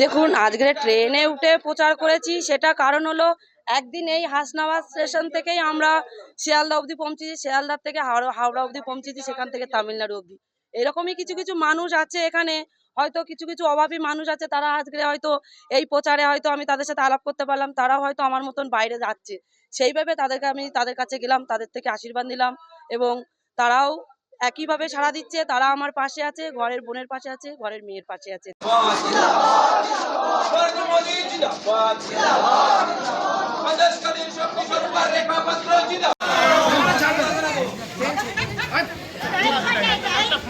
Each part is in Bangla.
দেখুন আজকে ট্রেনে উঠে প্রচার করেছি সেটা কারণ হলো একদিন এই হাসনাবাদ স্টেশন থেকেই আমরা শিয়ালদা অবধি পৌঁছেছি শিয়ালদার থেকে হাওড়া হাওড়া অবধি পৌঁছেছি, সেখান থেকে তামিলনাড়ু অবধি। এরকমই কিছু কিছু মানুষ আছে এখানে, হয়তো কিছু কিছু অভাবী মানুষ আছে, তারা আজকে হয়তো এই প্রচারে হয়তো আমি তাদের সাথে আলাপ করতে পারলাম, তারাও হয়তো আমার মতন বাইরে যাচ্ছে। সেইভাবে তাদেরকে আমি তাদের কাছে গেলাম, তাদের থেকে আশীর্বাদ নিলাম এবং তারাও একইভাবে সাড়া দিচ্ছে, তারা আমার পাশে আছে, ঘরের বোনের পাশে আছে, ঘরের মেয়ের পাশে আছে।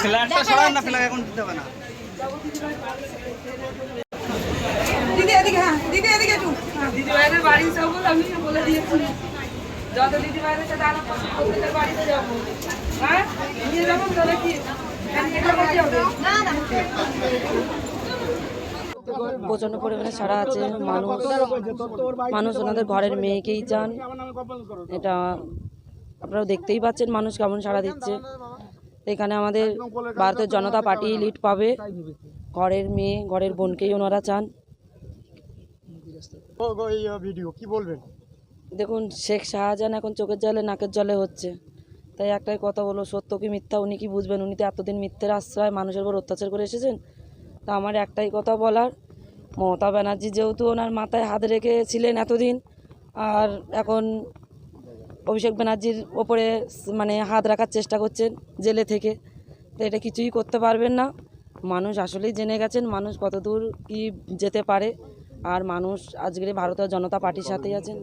ফ্ল্যাটটা সরান না ফ্ল্যাট এখন দিতে হবে না। দিদি এদিকে হ্যাঁ দিদি এদিকে একটু। হ্যাঁ। দিদি বাড়ি যাব আমি বলে দিয়েছি। যত দিদি সাথে আলাপ প্রত্যেকের বাড়িতে যাব। হ্যাঁ? নিয়ে যাব তাহলে কি? প্রচণ্ড পরিমাণে সারা আছে মানুষ। মানুষ ওনাদের ঘরের মেয়েকেই চান। এটা আপনারা দেখতেই পাচ্ছেন মানুষ কেমন সাড়া দিচ্ছে। এখানে আমাদের ভারতের জনতা পার্টি লিড পাবে। ঘরের মেয়ে ঘরের বোনকেই ওনারা চান। ভিডিও কি বলবেন? দেখুন শেখ শাহজাহান এখন চোখের জলে নাকের জলে হচ্ছে। তাই একটাই কথা বলো সত্য কি মিথ্যা উনি কি বুঝবেন? উনি তো এতদিন মিথ্যের আশ্রয় মানুষের উপর অত্যাচার করে এসেছেন। তা আমার একটাই কথা বলার মমতা ব্যানার্জি যেহেতু ওনার মাথায় হাত রেখেছিলেন এতদিন আর এখন অভিষেক ব্যানার্জির ওপরে মানে হাত রাখার চেষ্টা করছেন জেলে থেকে। তো এটা কিছুই করতে পারবেন না। মানুষ আসলেই জেনে গেছেন, মানুষ কতদূর কি যেতে পারে। আর মানুষ আজকের ভারতীয় জনতা পার্টির সাথেই আছেন।